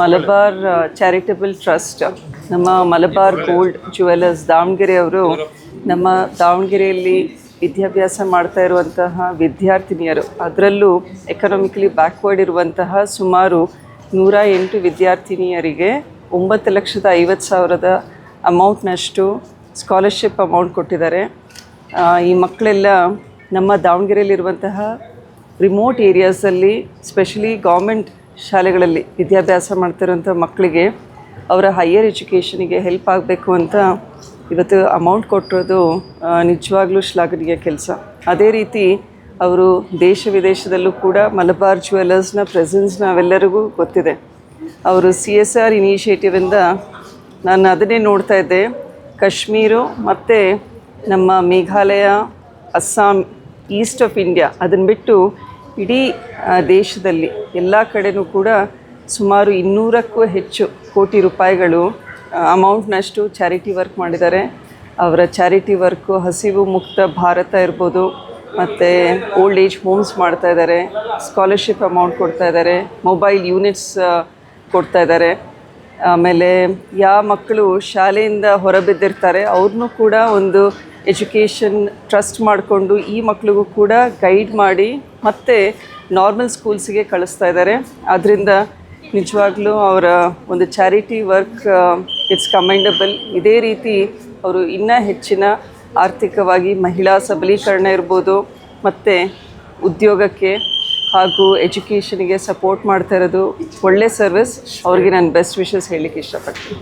Malabar charitable trust ನಮ್ಮ Malabar gold jewellers Davanagere ಅವರು ನಮ್ಮ ದಾವಣಗೆರೆಯಲ್ಲಿ ವಿದ್ಯಾಭ್ಯಾಸ ಮಾಡ್ತಾ ಇರುವಂತಹ ವಿದ್ಯಾರ್ಥಿನಿಯರು. ಅದರಲ್ಲೂ ಎಕನಾಮಿಕಲಿ ಬ್ಯಾಕ್ವರ್ಡ್ ಇರುವಂತಹ ಸುಮಾರು ನೂರ ಎಂಟು ವಿದ್ಯಾರ್ಥಿನಿಯರಿಗೆ ಒಂಬತ್ತು ಲಕ್ಷದ ಐವತ್ತು ಸಾವಿರದ ಅಮೌಂಟ್ನಷ್ಟು ಸ್ಕಾಲರ್ಶಿಪ್ ಅಮೌಂಟ್ ಕೊಟ್ಟಿದ್ದಾರೆ. ಈ ಮಕ್ಕಳೆಲ್ಲ ನಮ್ಮ ದಾವಣಗೆರೆಯಲ್ಲಿರುವಂತಹ ರಿಮೋಟ್ ಏರಿಯಾಸಲ್ಲಿ ಸ್ಪೆಷಲಿ ಗೌರ್ಮೆಂಟ್ ಶಾಲೆಗಳಲ್ಲಿ ವಿದ್ಯಾಭ್ಯಾಸ ಮಾಡ್ತಿರೋಂಥ ಮಕ್ಕಳಿಗೆ ಅವರ ಹೈಯರ್ ಎಜುಕೇಷನಿಗೆ ಹೆಲ್ಪ್ ಆಗಬೇಕು ಅಂತ ಇವತ್ತು ಅಮೌಂಟ್ ಕೊಟ್ಟಿರೋದು ನಿಜವಾಗ್ಲೂ ಶ್ಲಾಘನೀಯ ಕೆಲಸ. ಅದೇ ರೀತಿ ಅವರು ದೇಶ ವಿದೇಶದಲ್ಲೂ ಕೂಡ ಮಲಬಾರ್ ಜ್ಯುವೆಲ್ಲರ್ಸ್ನ ಪ್ರೆಸೆನ್ಸ್ ನಾವೆಲ್ಲರಿಗೂ ಗೊತ್ತಿದೆ. ಅವರು ಸಿ ಎಸ್ ಆರ್ ಇನಿಷಿಯೇಟಿವಿಂದ ನಾನು ಅದನ್ನೇ ನೋಡ್ತಾ ಇದ್ದೆ. ಕಾಶ್ಮೀರು ಮತ್ತು ನಮ್ಮ Meghalaya, Assam east of India ಅದನ್ನು ಬಿಟ್ಟು ಇಡೀ ದೇಶದಲ್ಲಿ ಎಲ್ಲ ಕಡೆನೂ ಕೂಡ ಸುಮಾರು ಇನ್ನೂರಕ್ಕೂ ಹೆಚ್ಚು ಕೋಟಿ ರೂಪಾಯಿಗಳು ಅಮೌಂಟ್ನಷ್ಟು ಚಾರಿಟಿ ವರ್ಕ್ ಮಾಡಿದ್ದಾರೆ. ಅವರ ಚಾರಿಟಿ ವರ್ಕು ಹಸಿವು ಮುಕ್ತ ಭಾರತ ಇರ್ಬೋದು, ಮತ್ತು ಓಲ್ಡ್ ಏಜ್ ಹೋಮ್ಸ್ ಮಾಡ್ತಾ ಇದ್ದಾರೆ, ಸ್ಕಾಲರ್ಶಿಪ್ ಅಮೌಂಟ್ ಕೊಡ್ತಾ ಇದ್ದಾರೆ, ಮೊಬೈಲ್ ಯೂನಿಟ್ಸ್ ಕೊಡ್ತಾ ಇದ್ದಾರೆ. ಆಮೇಲೆ ಯಾವ ಮಕ್ಕಳು ಶಾಲೆಯಿಂದ ಹೊರಬಿದ್ದಿರ್ತಾರೆ, ಅವ್ರನ್ನೂ ಕೂಡ ಒಂದು ಎಜುಕೇಷನ್ ಟ್ರಸ್ಟ್ ಮಾಡಿಕೊಂಡು ಈ ಮಕ್ಕಳಿಗೂ ಕೂಡ ಗೈಡ್ ಮಾಡಿ ಮತ್ತೆ ನಾರ್ಮಲ್ ಸ್ಕೂಲ್ಸಿಗೆ ಕಳಿಸ್ತಾ ಇದ್ದಾರೆ. ಆದ್ದರಿಂದ ನಿಜವಾಗ್ಲೂ ಅವರ ಒಂದು ಚಾರಿಟಿ ವರ್ಕ್ ಇಟ್ಸ್ ಕಮೆಂಡಬಲ್ ಇದೇ ರೀತಿ ಅವರು ಇನ್ನೂ ಹೆಚ್ಚಿನ ಆರ್ಥಿಕವಾಗಿ ಮಹಿಳಾ ಸಬಲೀಕರಣ ಇರ್ಬೋದು, ಮತ್ತು ಉದ್ಯೋಗಕ್ಕೆ ಹಾಗೂ ಎಜುಕೇಷನಿಗೆ ಸಪೋರ್ಟ್ ಮಾಡ್ತಾ ಇರೋದು ಒಳ್ಳೆ ಸರ್ವಿಸ್. ಅವ್ರಿಗೆ ನಾನು ಬೆಸ್ಟ್ ವಿಷಸ್ ಹೇಳಲಿಕ್ಕೆ ಇಷ್ಟಪಡ್ತೀನಿ.